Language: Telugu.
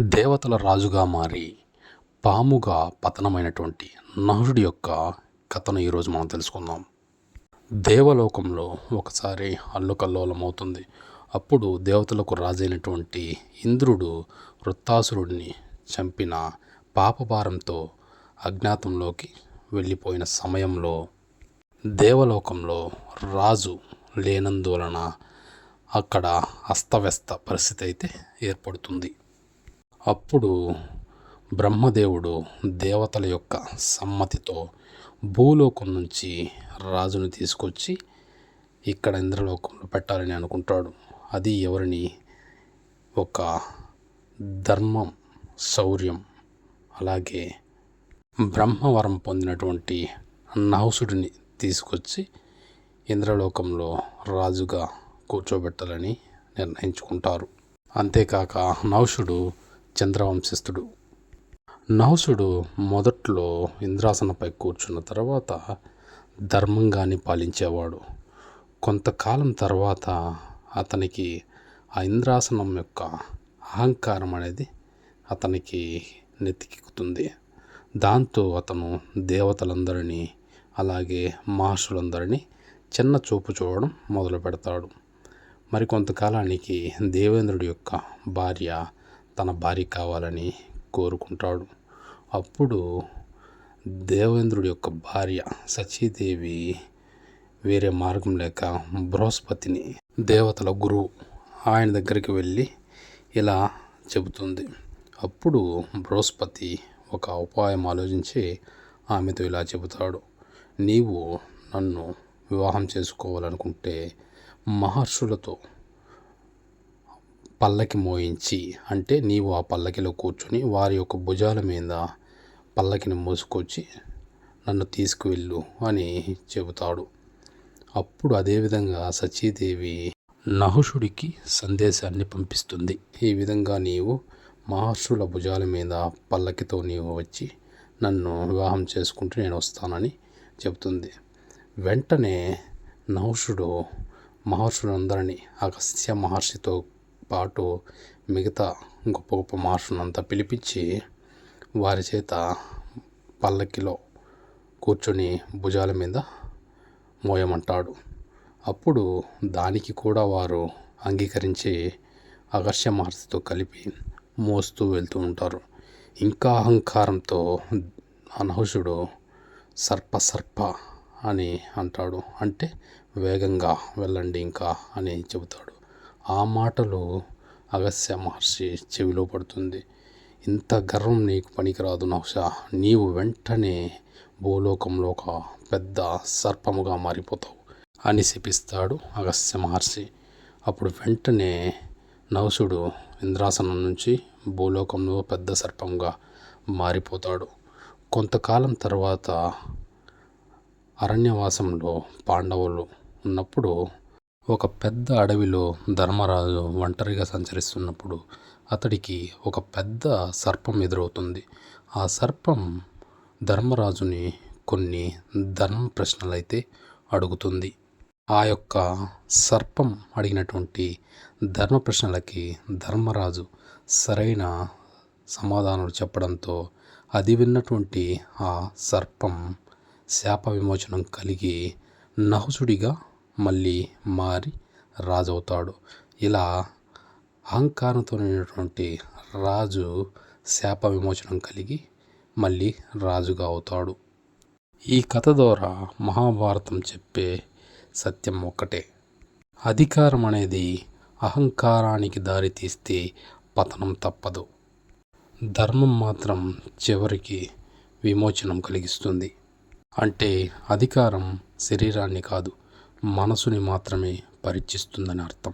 దేవతల రాజుగా మారి పాముగా పతనమైనటువంటి నహుడి యొక్క కథను ఈరోజు మనం తెలుసుకుందాం. దేవలోకంలో ఒకసారి అల్లుకల్లోలమవుతుంది. అప్పుడు దేవతలకు రాజైనటువంటి ఇంద్రుడు వృత్తాసురుడిని చంపిన పాపభారంతో అజ్ఞాతంలోకి వెళ్ళిపోయిన సమయంలో దేవలోకంలో రాజు లేనందువలన అక్కడ అస్తవ్యస్త పరిస్థితి అయితే ఏర్పడుతుంది. అప్పుడు బ్రహ్మదేవుడు దేవతల యొక్క సమ్మతితో భూలోకం నుంచి రాజును తీసుకొచ్చి ఇక్కడ ఇంద్రలోకంలో పెట్టాలని అనుకుంటాడు. అది ఎవరిని? ఒక ధర్మం శౌర్యం అలాగే బ్రహ్మవరం పొందినటువంటి నహుసుడిని తీసుకొచ్చి ఇంద్రలోకంలో రాజుగా కూర్చోబెట్టాలని నిర్ణయించుకుంటారు. అంతేకాక నహుషుడు చంద్రవంశస్థుడు. నహుసుడు మొదట్లో ఇంద్రాసనపై కూర్చున్న తర్వాత ధర్మంగాన్ని పాలించేవాడు. కొంతకాలం తర్వాత అతనికి ఆ ఇంద్రాసనం యొక్క అహంకారం అనేది అతనికి నెత్తికెక్కుతుంది దాంతో అతను దేవతలందరినీ అలాగే మహర్షులందరినీ చిన్న చూపు చూడడం మొదలు పెడతాడు మరి కొంతకాలానికి దేవేంద్రుడి యొక్క భార్య తన భార్య కావాలని కోరుకుంటాడు. అప్పుడు దేవేంద్రుడి యొక్క భార్య సచీదేవి వేరే మార్గం లేక బృహస్పతిని దేవతల గురువు ఆయన దగ్గరికి వెళ్ళి ఇలా చెబుతుంది. అప్పుడు బృహస్పతి ఒక ఉపాయం ఆలోచించి ఆమెతో ఇలా చెబుతాడు. నీవు నన్ను వివాహం చేసుకోవాలనుకుంటే మహర్షులతో పల్లకి మోయించి అంటే నీవు ఆ పల్లకిలో కూర్చొని వారి యొక్క భుజాల మీద పల్లకిని మోసుకొచ్చి నన్ను తీసుకువెళ్ళు అని చెబుతాడు. అప్పుడు అదేవిధంగా సచీదేవి నహుషుడికి సందేశాన్ని పంపిస్తుంది. ఈ విధంగా నీవు మహర్షుల భుజాల మీద పల్లకితో నీవు వచ్చి నన్ను వివాహం చేసుకుంటూ నేను వస్తానని చెబుతుంది. వెంటనే నహుషుడు మహర్షులందరినీ అగస్త్య మహర్షితో పాటు మిగతా గొప్ప గొప్ప మాస్టర్నంతా పిలిపించి వారి చేత పల్లకిలో కూర్చొని భుజాల మీద మోయమంటాడు. అప్పుడు దానికి కూడా వారు అంగీకరించి అగస్త్య మహర్షితో కలిపి మోస్తూ వెళ్తూ ఉంటారు. ఇంకా అహంకారంతో అనహుషుడు సర్ప సర్ప అని అంటాడు. అంటే వేగంగా వెళ్ళండి ఇంకా అని చెబుతాడు. ఆ మాటలు అగస్య మహర్షి చెవిలో పడుతుంది. ఇంత గర్వం నీకు పనికిరాదు నహుష నీవు వెంటనే భూలోకంలో ఒక పెద్ద సర్పముగా మారిపోతావు అని శపిస్తాడు అగస్త్య మహర్షి. అప్పుడు వెంటనే నహుషుడు ఇంద్రాసనం నుంచి భూలోకంలో పెద్ద సర్పంగా మారిపోతాడు. కొంతకాలం తర్వాత అరణ్యవాసంలో పాండవులు ఉన్నప్పుడు ఒక పెద్ద అడవిలో ధర్మరాజు ఒంటరిగా సంచరిస్తున్నప్పుడు అతడికి ఒక పెద్ద సర్పం ఎదురవుతుంది. ఆ సర్పం ధర్మరాజుని కొన్ని ధర్మ ప్రశ్నలైతే అడుగుతుంది. ఆ యొక్క సర్పం అడిగినటువంటి ధర్మ ప్రశ్నలకి ధర్మరాజు సరైన సమాధానాలు చెప్పడంతో అది విన్నటువంటి ఆ సర్పం శాప విమోచనం కలిగి నహుసుడిగా మళ్ళీ మారి రాజవుతాడు. ఇలా అహంకారంతో నిండినటువంటి రాజు శాప విమోచనం కలిగి మళ్ళీ రాజుగా అవుతాడు. ఈ కథ ద్వారా మహాభారతం చెప్పే సత్యం ఒక్కటే. అధికారం అనేది అహంకారానికి దారి తీస్తే పతనం తప్పదు. ధర్మం మాత్రం చివరికి విమోచనం కలిగిస్తుంది. అంటే అధికారం శరీరాన్ని కాదు మనసుని మాత్రమే పరీక్షిస్తుందని అర్థం.